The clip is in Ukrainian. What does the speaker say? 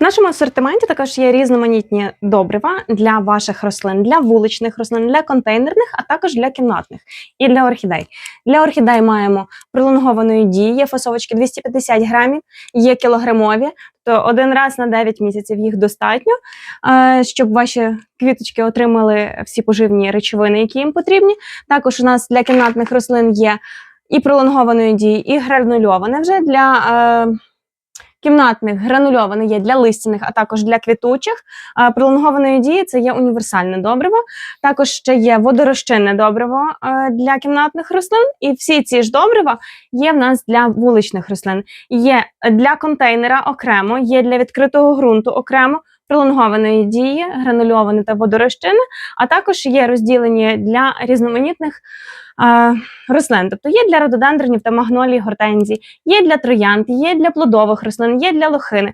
В нашому асортименті також є різноманітні добрива для ваших рослин, для вуличних рослин, для контейнерних, а також для кімнатних і для орхідей. Для орхідей маємо пролонгованої дії, є фасовочки 250 грамів, є кілограмові, то один раз на 9 місяців їх достатньо, е, щоб ваші квіточки отримали всі поживні речовини, які їм потрібні. Також у нас для кімнатних рослин є і пролонгованої дії, і гранульоване вже для. Кімнатних гранульований є для листяних, а також для квітучих. Пролонгованої дії це є універсальне добриво. Також ще є водорозчинне добриво для кімнатних рослин. І всі ці ж добрива є в нас для вуличних рослин. Є для контейнера окремо, є для відкритого ґрунту окремо. Пролонгованої дії, гранульоване та водорощини, а також є розділені для різноманітних е, рослин. Тобто є для рододендронів та магнолій, гортензій, є для троянд, є для плодових рослин, є для лохини.